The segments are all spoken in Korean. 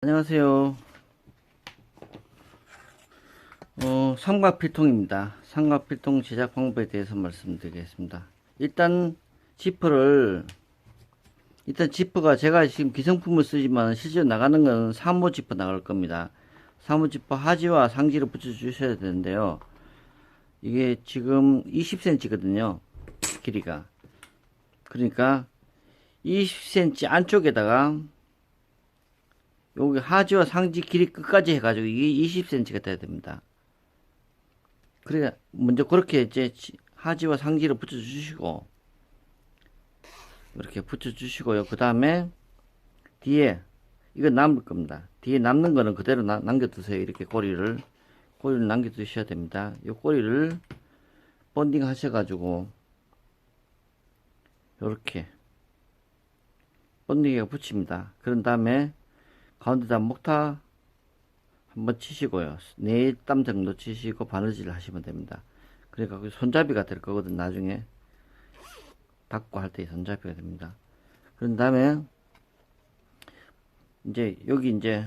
안녕하세요. 어, 삼각필통입니다. 삼각필통 제작 방법에 대해서 말씀드리겠습니다. 일단 지퍼를 일단 지퍼가 제가 지금 기성품을 쓰지만 실제로 나가는 건 사모 지퍼 나갈 겁니다. 사모 지퍼 하지와 상지를 붙여 주셔야 되는데요. 이게 지금 20cm거든요. 길이가. 그러니까 20cm 안쪽에다가 여기 하지와 상지 길이 끝까지 해가지고 이게 20cm가 돼야 됩니다. 그래 먼저 그렇게 이제 하지와 상지를 붙여주시고 이렇게 붙여주시고요. 그 다음에 뒤에 이거 남을 겁니다. 뒤에 남는 거는 그대로 나, 남겨두세요. 이렇게 꼬리를 꼬리를 남겨두셔야 됩니다. 이 꼬리를 본딩 하셔가지고 이렇게 본딩에 붙입니다. 그런 다음에 가운데 다 목타 한번 치시고요. 네 땀 정도 치시고 바느질 하시면 됩니다. 그러니까 그 손잡이가 될 거거든 나중에 닫고 할 때 손잡이가 됩니다. 그런 다음에 이제 여기 이제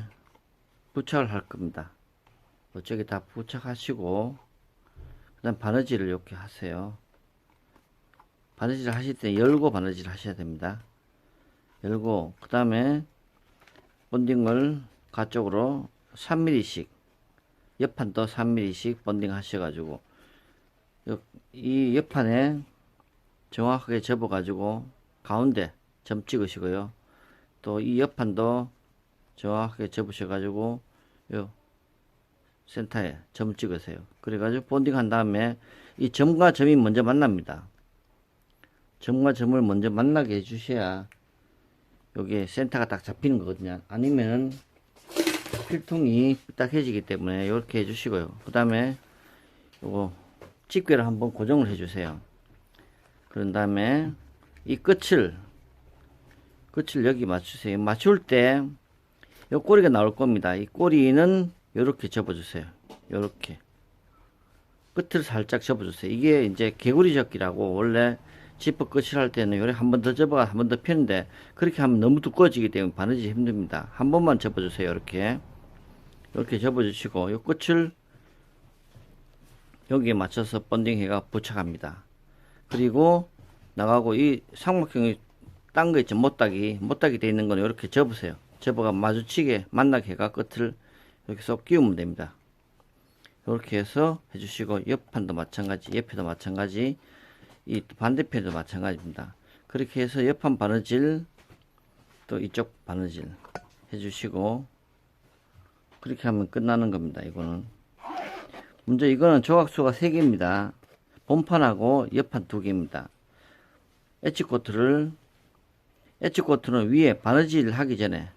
부착을 할 겁니다. 이쪽에 다 부착하시고 그 다음 바느질을 이렇게 하세요. 바느질 하실 때 열고 바느질 하셔야 됩니다. 열고 그 다음에 본딩을 가쪽으로 3mm씩 옆판도 3mm씩 본딩 하셔가지고 이 옆판에 정확하게 접어 가지고 가운데 점 찍으시고요. 또 이 옆판도 정확하게 접으셔 가지고 요 센터에 점 찍으세요. 그래 가지고 본딩 한 다음에 이 점과 점이 먼저 만납니다. 점과 점을 먼저 만나게 해 주셔야 여기에 센터가 딱 잡히는 거거든요. 아니면 필통이 삐딱해지기 때문에 이렇게 해주시고요. 그 다음에 요거 집게를 한번 고정을 해주세요. 그런 다음에 이 끝을 끝을 여기 맞추세요. 맞출 때 이 꼬리가 나올 겁니다. 이 꼬리는 이렇게 접어주세요. 이렇게 끝을 살짝 접어주세요. 이게 이제 개구리 접기라고 원래 지퍼 끝을 할 때는 요래 한 번 더 접어가 한 번 더 펴는데 그렇게 하면 너무 두꺼워지기 때문에 바느질 힘듭니다. 한 번만 접어주세요. 이렇게 이렇게 접어주시고 요 끝을 여기에 맞춰서 번딩해가 부착합니다. 그리고 나가고 이 삼각형이 딴 거 있죠 못따기 못따기 돼 있는 거는 이렇게 접으세요. 접어가 마주치게 만나게 해가 끝을 이렇게 쏙 끼우면 됩니다. 이렇게 해서 해주시고 옆판도 마찬가지 옆에도 마찬가지 이 반대편도 마찬가지입니다. 그렇게 해서 옆판 바느질 또 이쪽 바느질 해주시고 그렇게 하면 끝나는 겁니다. 이거는 먼저 이거는 조각수가 3개입니다. 본판하고 옆판 2개입니다. 엣지코트를 엣지코트는 위에 바느질 하기 전에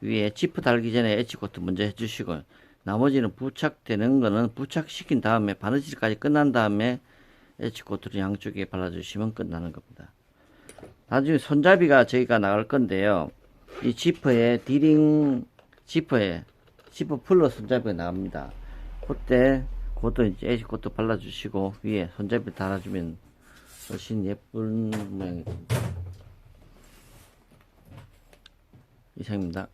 위에 지프 달기 전에 엣지코트 먼저 해주시고 나머지는 부착되는 거는 부착시킨 다음에 바느질까지 끝난 다음에 엣지코트를 양쪽에 발라주시면 끝나는 겁니다. 나중에 손잡이가 저희가 나갈 건데요. 이 지퍼에 디링 지퍼에 지퍼 풀러 손잡이가 나갑니다. 그때 그것도 이제 엣지코트 발라주시고 위에 손잡이 달아주면 훨씬 예쁜 모양이 됩니다. 이상입니다.